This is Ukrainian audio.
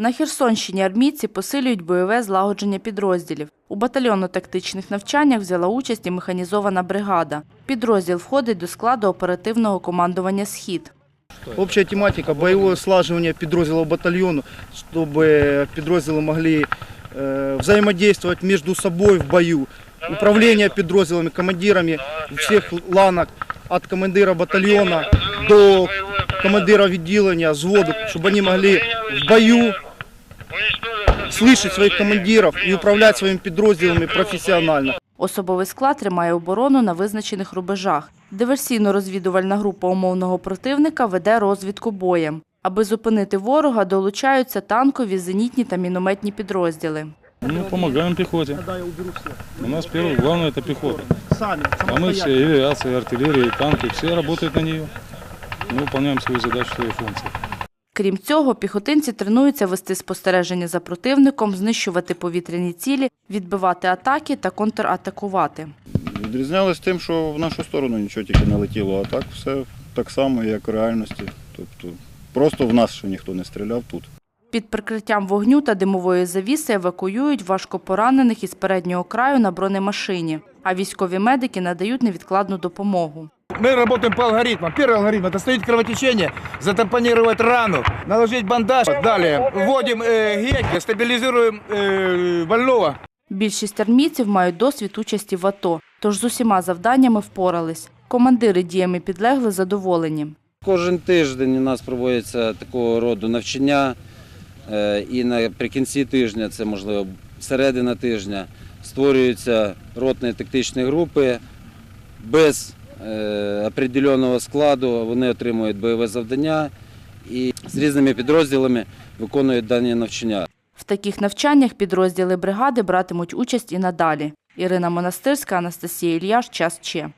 На Херсонщині армійці посилюють бойове злагодження підрозділів. У батальйонно-тактичних навчаннях взяла участь і механізована бригада. Підрозділ входить до складу оперативного командування «Схід». Общая тематика – боевое слаживание подразделов батальону, чтобы подразделы могли э, взаимодействовать между собой в бою. Управление подразделами, командирами всех ланок, от командира батальона до командира відділення, взводу, чтобы они могли в бою слышать своих командиров и управлять своими подразделами профессионально. Особовий склад тримає оборону на визначених рубежах. Диверсійно-розвідувальна група умовного противника веде розвідку боєм. Аби зупинити ворога, долучаються танкові, зенітні та мінометні підрозділи. Ну, помогаем пехоте. У нас первое, главное это пехота. Сами, А мы все, и авиация, и артиллерия, и танки, все работают на нее. Мы выполняем свою задачу, свою функцию. Крім цього, піхотинці тренуються вести спостереження за противником, знищувати повітряні цілі, відбивати атаки та контратакувати. Відрізнялось тим, що в нашу сторону нічого тільки не летіло, а так все так само, як в реальності. Тобто просто в нас ще ніхто не стріляв тут. Під прикриттям вогню та димової завіси евакуюють важкопоранених із переднього краю на бронемашині, а військові медики надають невідкладну допомогу. Мы работаем по алгоритмам. Первый алгоритм – это остановить кровотечение, затампонировать рану, наложить бандаж. Далее вводим э, гельки, стабилизируем э, больного. Більшість армійців мають досвід участі в АТО, тож з усіма завданнями впорались. Командири діями підлегли задоволені. Кожен тиждень у нас проводяться такого роду навчання, е, і наприкінці тижня, це можливо середина тижня, створюються ротні тактичні групи без е, определеного складу. Вони отримують бойове завдання і з різними підрозділами виконують дані навчання. В таких навчаннях підрозділи бригади братимуть участь і надалі. Ірина Монастирська, Анастасія Ільяш, Час Че.